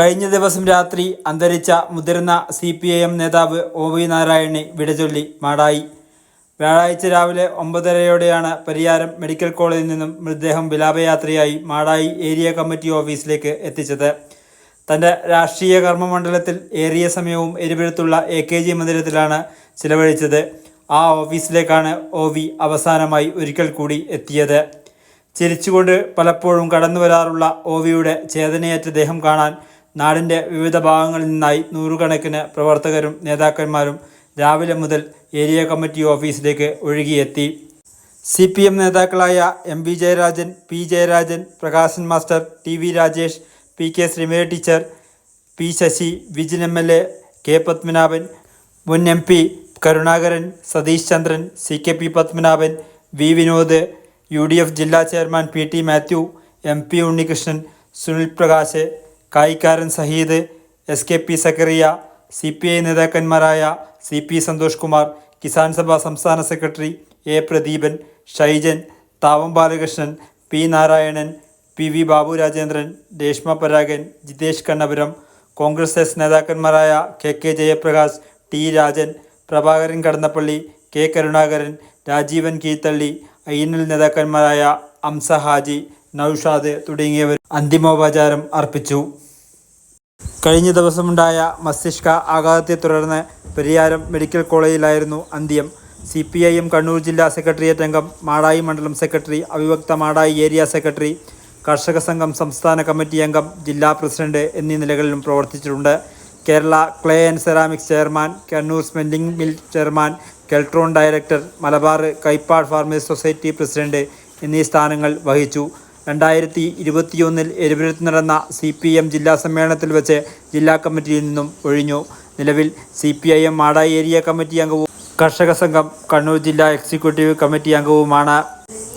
കഴിഞ്ഞ ദിവസം രാത്രി അന്തരിച്ച മുതിർന്ന സി പി ഐ എം നേതാവ് ഒ വി നാരായണെ വിടചൊല്ലി മാടായി. വ്യാഴാഴ്ച രാവിലെ ഒമ്പതരയോടെയാണ് പരിയാരം മെഡിക്കൽ കോളേജിൽ നിന്നും മൃതദേഹം വിലാപയാത്രയായി മാടായി ഏരിയ കമ്മിറ്റി ഓഫീസിലേക്ക് എത്തിച്ചത്. തന്റെ രാഷ്ട്രീയ കർമ്മമണ്ഡലത്തിൽ ഏറിയ സമയവും എരിപെഴുത്തുള്ള എ കെ ജി മന്ദിരത്തിലാണ് ചിലവഴിച്ചത്. ആ ഓഫീസിലേക്കാണ് ഒ വി അവസാനമായി ഒരിക്കൽ കൂടി എത്തിയത്. ചിരിച്ചുകൊണ്ട് പലപ്പോഴും കടന്നു വരാറുള്ള ഒ വിയുടെ ചേതനയേറ്റ ദേഹം കാണാൻ നാടിന്റെ വിവിധ ഭാഗങ്ങളിൽ നിന്നായി നൂറുകണക്കിന് പ്രവർത്തകരും നേതാക്കന്മാരും രാവിലെ മുതൽ ഏരിയ കമ്മിറ്റി ഓഫീസിലേക്ക് ഒഴുകിയെത്തി. സി പി എം നേതാക്കളായ M V Jayarajan P Jayarajan Prakashan master T V Rajesh P K Sreeme teacher P Sasi Vijin M L A K Padmanabhan മുൻ M P Karunakaran Satheesh Chandran C K P Padmanabhan V Vinod U D F ജില്ലാ chairman P T Mathew M P Unnikrishnan Sunil Prakash Kayikkaran Saheed S K P Sakkariya C P I നേതാക്കന്മാരായ C P Santhosh Kumar Kisan Sabha സംസ്ഥാന secretary A Pradeepan Shaijan Thavam Balakrishnan P Narayanan P V Babu Rajendran Reshma Paragan Jithesh Kannapuram Congress S നേതാക്കന്മാരായ K K Jayaprakash T Rajan Prabhakaran Kadannappally K Karunakaran Rajeevan Keethally L നേതാക്കന്മാരായ Amsa Haji Noushad തുടങ്ങിയവർ അന്തിമോപചാരം അർപ്പിച്ചു. കഴിഞ്ഞ ദിവസമുണ്ടായ മസ്തിഷ്ക ആഘാതത്തെ തുടർന്ന് Pariyaram medical കോളേജിലായിരുന്നു അന്ത്യം. C P I M Kannur ജില്ലാ secretariat അംഗം മാടായി മണ്ഡലം സെക്രട്ടറി അവിഭക്ത മാടായി ഏരിയ സെക്രട്ടറി കർഷക സംഘം സംസ്ഥാന കമ്മിറ്റി അംഗം ജില്ലാ പ്രസിഡന്റ് എന്നീ നിലകളിലും പ്രവർത്തിച്ചിട്ടുണ്ട്. Kerala clay and ceramics chairman Kannur smelling mill chairman Keltron director Malabar Kaippad farmers society president എന്നീ സ്ഥാനങ്ങൾ വഹിച്ചു. രണ്ടായിരത്തി ഇരുപത്തിയൊന്നിൽ എരിപുരത്ത് നടന്ന സി പി എം ജില്ലാ സമ്മേളനത്തിൽ വെച്ച് ജില്ലാ കമ്മിറ്റിയിൽ നിന്നും ഒഴിഞ്ഞു. നിലവിൽ C P I M Madayi area committee അംഗവും കർഷക സംഘം കണ്ണൂർ ജില്ലാ എക്സിക്യൂട്ടീവ് കമ്മിറ്റി അംഗവുമാണ്.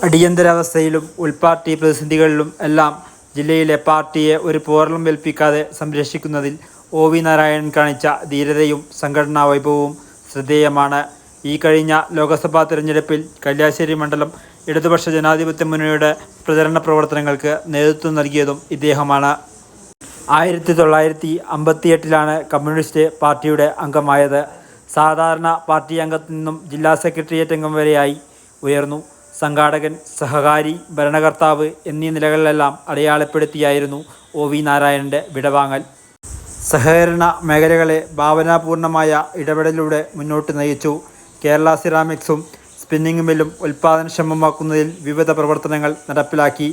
അടിയന്തരാവസ്ഥയിലും ഉൾപാർട്ടി പ്രതിസന്ധികളിലും എല്ലാം ജില്ലയിലെ പാർട്ടിയെ ഒരു പോറലും ഏൽപ്പിക്കാതെ സംരക്ഷിക്കുന്നതിൽ ഒ വി നാരായണൻ കാണിച്ച ധീരതയും സംഘടനാ വൈഭവവും ശ്രദ്ധേയമാണ്. ഈ കഴിഞ്ഞ ലോക്സഭാ തിരഞ്ഞെടുപ്പിൽ കല്യാശ്ശേരി മണ്ഡലം ഇടതുപക്ഷ ജനാധിപത്യ മുന്നണിയുടെ പ്രചരണ പ്രവർത്തനങ്ങൾക്ക് നേതൃത്വം നൽകിയതും ഇദ്ദേഹമാണ്. ആയിരത്തി തൊള്ളായിരത്തി അമ്പത്തിയെട്ടിലാണ് കമ്മ്യൂണിസ്റ്റ് പാർട്ടിയുടെ അംഗമായത്. സാധാരണ പാർട്ടി അംഗത്തിൽ നിന്നും ജില്ലാ സെക്രട്ടേറിയറ്റ് അംഗം വരെയായി ഉയർന്നു. സംഘാടകൻ സഹകാരി ഭരണകർത്താവ് എന്നീ നിലകളിലെല്ലാം അടയാളപ്പെടുത്തിയായിരുന്നു ഒ വി നാരായണന്റെ വിടവാങ്ങൽ. സഹകരണ മേഖലകളെ ഭാവനാപൂർണമായ ഇടപെടലിലൂടെ മുന്നോട്ട് നയിച്ചു. കേരള സിറാമിക്സും സ്പിന്നിംഗ് മില്ലും ഉൽപ്പാദനക്ഷമമാക്കുന്നതിൽ വിവിധ പ്രവർത്തനങ്ങൾ നടപ്പിലാക്കി.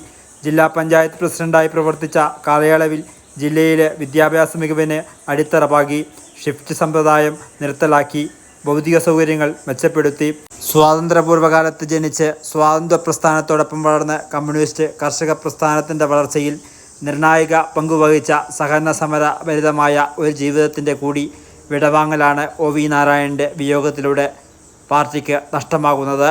ജില്ലാ പഞ്ചായത്ത് പ്രസിഡന്റായി പ്രവർത്തിച്ച കാലയളവിൽ ജില്ലയിലെ വിദ്യാഭ്യാസ മികവിന് അടിത്തറ പാകി ഷിഫ്റ്റ് സമ്പ്രദായം നിർത്തലാക്കി ഭൗതിക സൗകര്യങ്ങൾ മെച്ചപ്പെടുത്തി. സ്വാതന്ത്ര്യപൂർവകാലത്ത് ജനിച്ച് സ്വാതന്ത്ര്യ പ്രസ്ഥാനത്തോടൊപ്പം വളർന്ന കമ്മ്യൂണിസ്റ്റ് കർഷക പ്രസ്ഥാനത്തിന്റെ വളർച്ചയിൽ നിർണായക പങ്കുവഹിച്ച സഹകരണ സമരഭരിതമായ ഒരു ജീവിതത്തിന്റെ കൂടി വിടവാങ്ങലാണ് ഒ വി നാരായണന്റെ വിയോഗത്തിലൂടെ. പാർട്ടിക്ക് നഷ്ടമാകുന്നത്.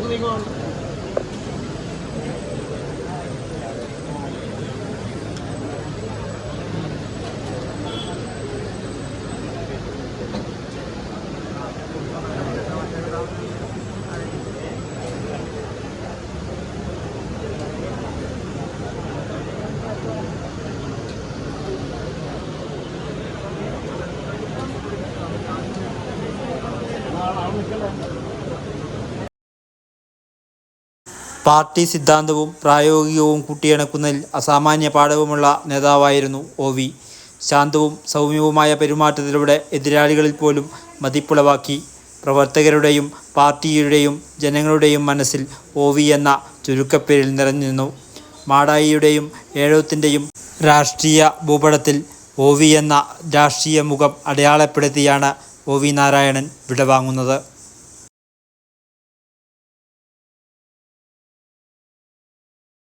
sống thì ngon Thank you. പാർട്ടി സിദ്ധാന്തവും പ്രായോഗികവും കൂട്ടിയിണക്കുന്നതിൽ അസാമാന്യ പാഠവുമുള്ള നേതാവായിരുന്നു ഒ വി. ശാന്തവും സൗമ്യവുമായ പെരുമാറ്റത്തിലൂടെ എതിരാളികളിൽ പോലും മതിപ്പുളവാക്കി. പ്രവർത്തകരുടെയും പാർട്ടിയുടെയും ജനങ്ങളുടെയും മനസ്സിൽ ഒ വി എന്ന ചുരുക്കപ്പേരിൽ നിറഞ്ഞു മാടായിയുടെയും ഏഴോത്തിന്റെയും രാഷ്ട്രീയ ഭൂപടത്തിൽ ഒ വി എന്ന രാഷ്ട്രീയ മുഖം അടയാളപ്പെടുത്തിയാണ് ഒ വി നാരായണൻ വിടവാങ്ങുന്നത്.